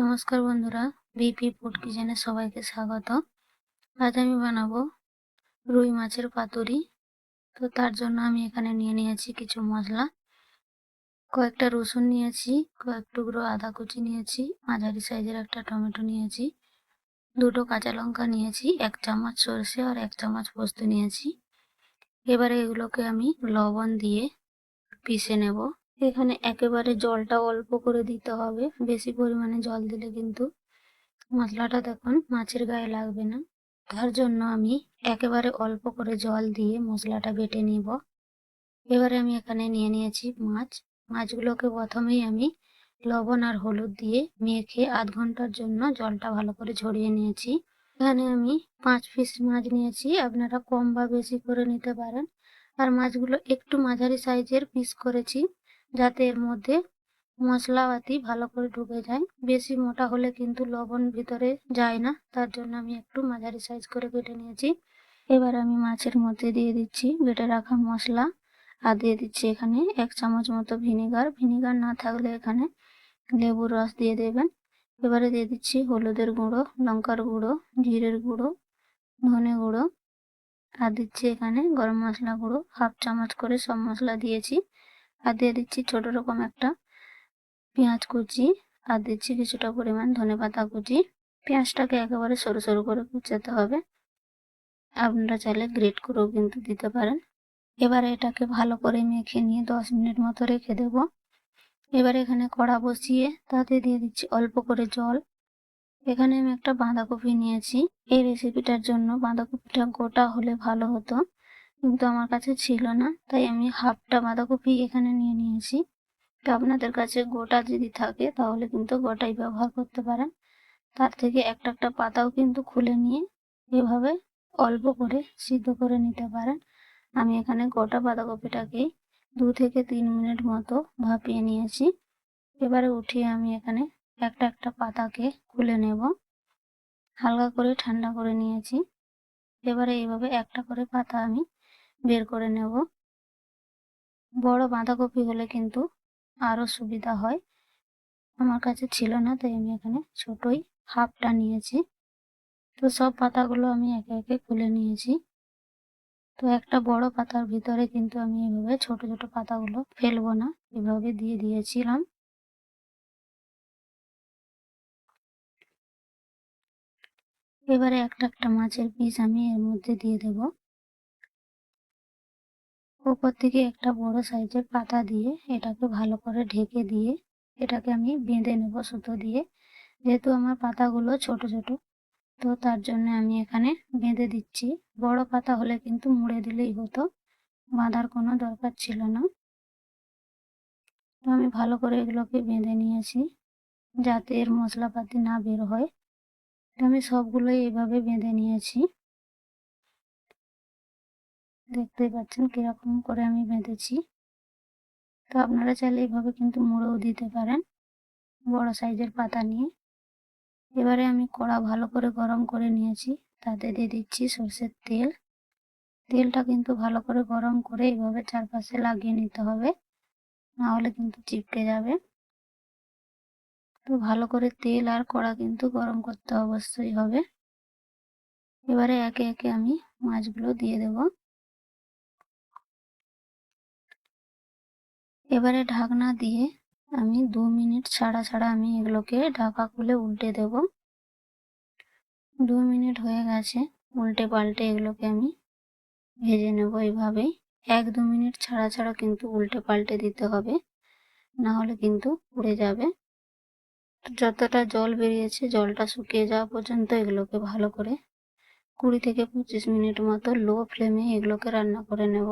নমস্কার বন্ধুরা, BP food কিচেনে সবাইকে স্বাগত। আজ আমি বানাবো রুই মাছের পাতুরি। তো তার জন্য আমি এখানে নিয়ে নিয়েছি কিছু মশলা। কয়েকটা রসুন নিয়েছি, কয়েক টুকরো আদা কুচি নিয়েছি, মাঝারি সাইজের একটা টমেটো নিয়েছি, দুটো কাঁচা লঙ্কা নিয়েছি, এক চামচ সরষে আর এক চামচ পোস্ত নিয়েছি। এবারে এগুলোকে আমি লবণ দিয়ে পিষে নেব। এখানে একেবারে জলটা অল্প করে দিতে হবে। বেশি পরিমাণে জল দিলে কিন্তু মশলাটা দেখুন মাছের গায়ে লাগবে না। তার জন্য আমি একেবারে অল্প করে জল দিয়ে মশলাটা বেটে নিব। এবারে আমি এখানে নিয়ে নিয়েছি মাছ। মাছগুলোকে প্রথমেই আমি লবণ আর হলুদ দিয়ে মেখে আধ ঘণ্টার জন্য জলটা ভালো করে ঝরিয়ে নিয়েছি। এখানে আমি পাঁচ পিস মাছ নিয়েছি। আপনারা কম বা বেশি করে নিতে পারেন। আর মাছগুলো একটু মাঝারি সাইজের পিস করেছি। যাতে এর মধ্যে মশলাপাতি ভালো করে ঢুকে যায়। বেশি মোটা হলে কিন্তু লবণ ভিতরে যায় না। তার জন্য আমি একটু মাঝারি সাইজ করে কেটে নিয়েছি। এবার আমি মাছের মধ্যে দিয়ে দিচ্ছি, বেটে রাখা মশলা। আর দিয়ে দিচ্ছি এখানে এক চামচ মতো ভিনিগার ভিনিগার না থাকলে এখানে লেবুর রস দিয়ে দেবেন। এবারে দিয়ে দিচ্ছি হলুদের গুঁড়ো, লঙ্কার গুঁড়ো, জিরের গুঁড়ো, ধনে গুঁড়ো। আর দিচ্ছি এখানে গরম মশলা গুঁড়ো। হাফ চামচ করে সব মশলা দিয়েছি। আর দিয়ে দিচ্ছি ছোট রকম একটা পেঁয়াজ কুচি। আর দিচ্ছি কিছুটা পরিমাণ ধনে পাতা কুচি। পেঁয়াজটাকে একেবারে সরু সরু করে কুচাতে হবে। আপনারা চাইলে গ্রেট করেও কিন্তু দিতে পারেন। এবারে এটাকে ভালো করে মেখে নিয়ে দশ মিনিট মতো রেখে দেব। এবারে এখানে কড়া বসিয়ে তাতে দিয়ে দিচ্ছি অল্প করে জল। এখানে আমি একটা বাঁধাকপি নিয়েছি। এই রেসিপিটার জন্য বাঁধাকপিটা গোটা হলে ভালো হতো। কিন্তু আমার কাছে ছিল না, তাই আমি হাফটা বাঁধাকপি এখানে নিয়ে নিয়েছি। তো আপনাদের কাছে গোটা যদি থাকে, তাহলে কিন্তু গোটাই ব্যবহার করতে পারেন। তার থেকে একটা একটা পাতাও কিন্তু খুলে নিয়ে এভাবে অল্প করে সিদ্ধ করে নিতে পারেন। আমি এখানে গোটা বাঁধাকপিটাকে দু থেকে তিন মিনিট মতো ভাপিয়ে নিয়েছি। এবারে উঠিয়ে আমি এখানে একটা একটা পাতাকে খুলে নেব। হালকা করে ঠান্ডা করে নিয়েছি। এবারে এইভাবে একটা করে পাতা আমি বের করে নেব। বড় বাঁধাকপি হলে কিন্তু আরও সুবিধা হয়। আমার কাছে ছিল না, তাই আমি এখানে ছোটই হাফটা নিয়েছি। তো সব পাতাগুলো আমি একে একে খুলে নিয়েছি। তো একটা বড় পাতার ভিতরে কিন্তু আমি এভাবে ছোট ছোট পাতাগুলো ফেলব না, এভাবে দিয়ে দিয়েছিলাম। এবারে একটা একটা মাছের পিস আমি এর মধ্যে দিয়ে দেব। উপর থেকে একটা বড় সাইজের পাতা দিয়ে এটাকে ভালো করে ঢেকে দিয়ে এটাকে আমি বেঁধে নেব সুতো দিয়ে। যেহেতু আমার পাতাগুলো ছোট ছোট, তো তার জন্য আমি এখানে বেঁধে দিচ্ছি। বড় পাতা হলে কিন্তু মুড়ে দিলেই হতো, বাঁধার কোনো দরকার ছিল না। তো আমি ভালো করে এগুলোকে বেঁধে নিয়েছি যাতে এর মশলাপাতি না বের হয়। আমি সবগুলোই এইভাবে বেঁধে নিয়েছি। দেখতেই পাচ্ছেন কীরকম করে আমি বেঁধেছি। তো আপনারা চাইলে এইভাবে কিন্তু মুড়েও দিতে পারেন বড় সাইজের পাতা নিয়ে। এবারে আমি কড়া ভালো করে গরম করে নিয়েছি, তাতে দিয়ে দিচ্ছি সর্ষের তেল। তেলটা কিন্তু ভালো করে গরম করে এইভাবে চারপাশে লাগিয়ে নিতে হবে না হলে কিন্তু চিপকে যাবে। তো ভালো করে তেল আর কড়া কিন্তু গরম করতে অবশ্যই হবে। এবারে একে একে আমি মাছগুলো দিয়ে দেব। এবারে ঢাকনা দিয়ে আমি দু মিনিট ছাড়া ছাড়া আমি এগুলোকে ঢাকা খুলে উল্টে দেব। দু মিনিট হয়ে গেছে, উল্টে পাল্টে এগুলোকে আমি ভেজে নেব এইভাবেই এক দু মিনিট ছাড়া ছাড়া কিন্তু উল্টে পাল্টে দিতে হবে না হলে কিন্তু পুড়ে যাবে। যতটা জল বেরিয়েছে, জলটা শুকিয়ে যাওয়া পর্যন্ত এগুলোকে ভালো করে কুড়ি থেকে পঁচিশ মিনিট মতো লো ফ্লেমে এগুলোকে রান্না করে নেব।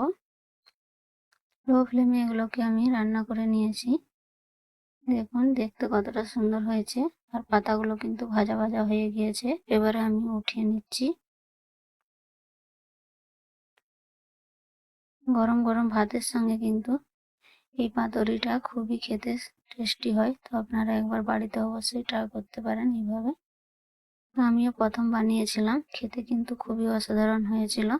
লো ফ্লেমে এগুলোকে আমি রান্না করে নিয়েছি। দেখুন, দেখতে কতটা সুন্দর হয়েছে। আর পাতাগুলো কিন্তু ভাজা ভাজা হয়ে গিয়েছে। এবারে আমি উঠিয়ে নিচ্ছি। গরম গরম ভাতের সঙ্গে কিন্তু এই পাতুরিটা খুবই খেতে টেস্টি হয়। তো আপনারা একবার বাড়িতে অবশ্যই ট্রাই করতে পারেন এইভাবে। আমিও প্রথম বানিয়েছিলাম। খেতে কিন্তু খুবই অসাধারণ হয়েছিল।